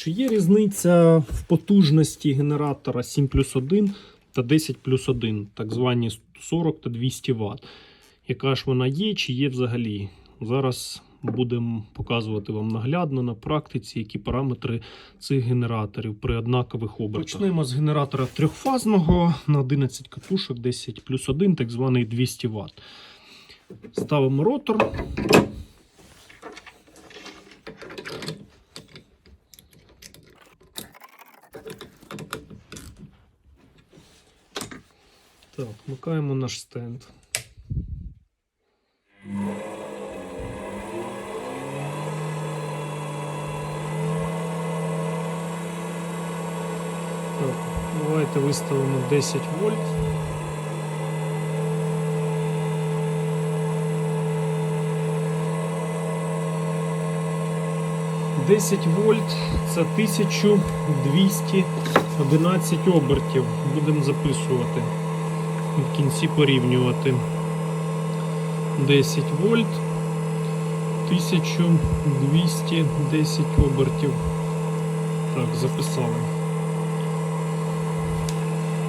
Чи є різниця в потужності генератора 7 плюс 1 та 10 плюс 1, так звані 40 та 200 Вт? Яка ж вона є, чи є взагалі? Зараз будемо показувати вам наглядно на практиці, які параметри цих генераторів при однакових обертах. Почнемо з генератора трьохфазного на 11 катушок, 10 плюс 1, так званий 200 Вт. Ставимо ротор. Так, вмикаємо наш стенд. Так, давайте виставимо 10 вольт. Десять вольт це 1211 обертів. Будемо записувати в кінці порівнювати 10 вольт 1210 обертів. Так, записали.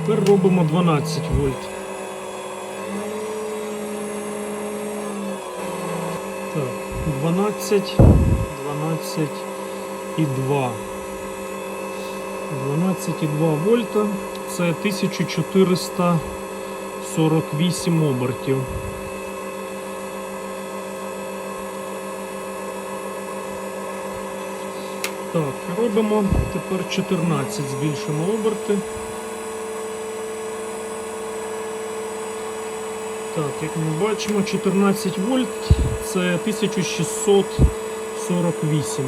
Тепер робимо 12 вольт. Так, 12, 12 і 2. 12,2 вольта це 1448 обертів. Так, робимо тепер 14, збільшимо оберти. Так, як ми бачимо, 14 вольт це 1648.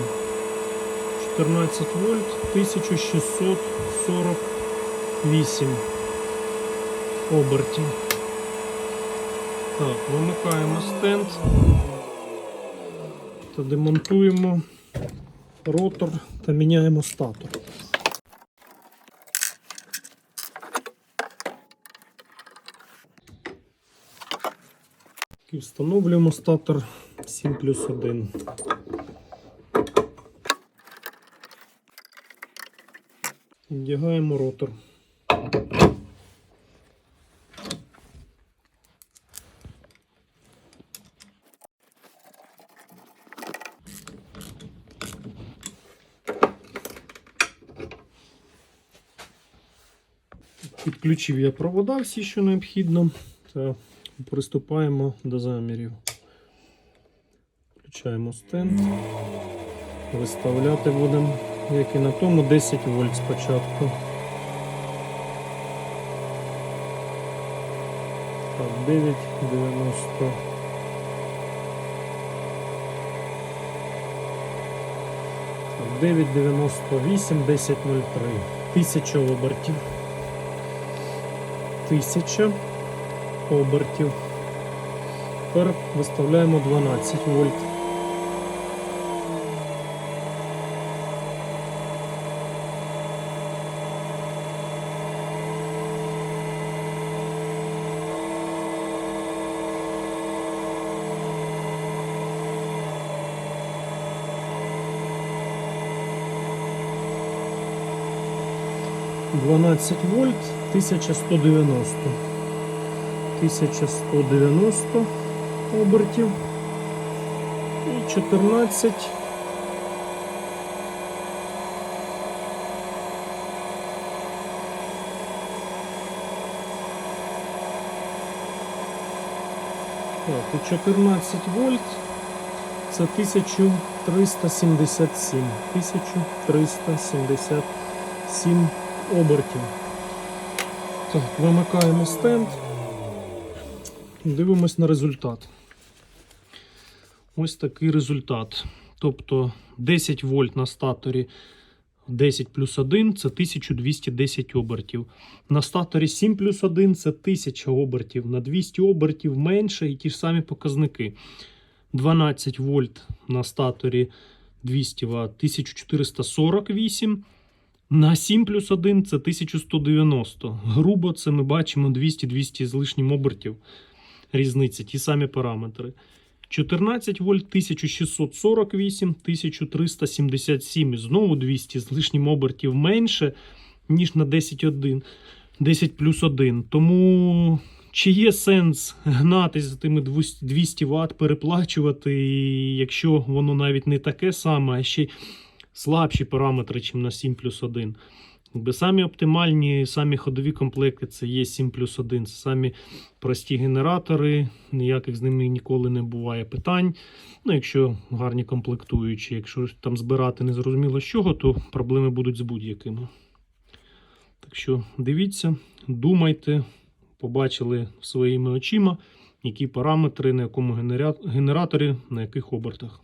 14 вольт 1648 обертів. Так, вимикаємо стенд та демонтуємо ротор та міняємо статор. І встановлюємо статор 7 плюс 1. Вдягаємо ротор. Підключив я провода всі, що необхідно, та приступаємо до замірів. Включаємо стенд. Виставляти будемо, як і на тому, 10 вольт спочатку. Так, 9,90. Так, 9,98, 10,03. 1000 обертів. 1000 обертів. Тепер виставляємо 12 вольт. Дванадцять вольт, 1190. 1190 обертів і 14 Так, і 14 вольт це 1377. 1377 обертів. Так, вимикаємо стенд. Дивимось на результат. Ось такий результат. Тобто 10 вольт на статорі 10 плюс 1 це 1210 обертів. На статорі 7 плюс 1 це 1000 обертів. На 200 обертів менше і ті ж самі показники. 12 вольт на статорі 200 Вт 1448. На 7 плюс 1 це 1190. Грубо це ми бачимо 200-200 з лишнім обертів. Різниця, ті самі параметри. 14 вольт, 1648, 1377. І знову 200 з лишнім обертів менше, ніж на 10.1, 10 плюс 1. Тому чи є сенс гнатись за тими 200 Вт, переплачувати, якщо воно навіть не таке саме, а ще слабші параметри, ніж на 7 плюс 1. Якби самі оптимальні, самі ходові комплекти це є 7 плюс 1. Це самі прості генератори, ніяких з ними ніколи не буває питань. Ну, якщо гарні комплектуючі, якщо там збирати не зрозуміло з чого, то проблеми будуть з будь-якими. Так що дивіться, думайте, побачили своїми очима, які параметри, на якому генераторі, на яких обертах.